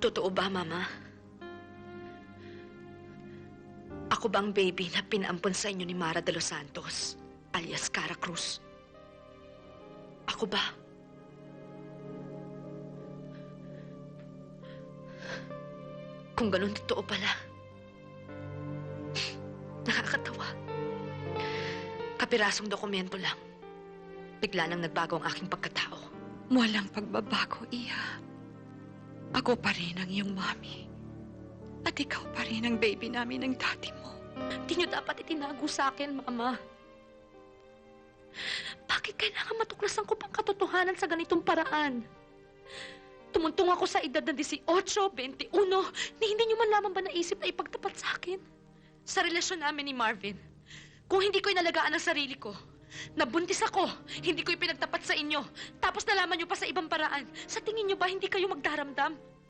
Totoo ba, Mama? Ako ba ang baby na pinampun sa inyo ni Mara de los Santos, alias Cara Cruz? Ako ba? Kung ganun totoo pala. Nakakatawa. Kapirasong dokumento lang. Bigla nang nagbago ang aking pagkatao. Walang pagbabago, Iha. Ako pa rin ang iyong mami. At ikaw pa rin ang baby namin ng daddy mo. Di niyo dapat itinago sa akin, Mama. Bakit kailangan matuklasan ko pang katotohanan sa ganitong paraan? Tumuntong ako sa edad na 18, 21, ni hindi niyo man lamang ba naisip na ipagtapat sa akin? Sa relasyon namin ni Marvin, kung hindi ko inalagaan ang sarili ko, nabuntis ako, hindi ko ipinagtapat sa inyo, tapos nalaman niyo pa sa ibang paraan, sa tingin niyo ba hindi kayo magdaramdam?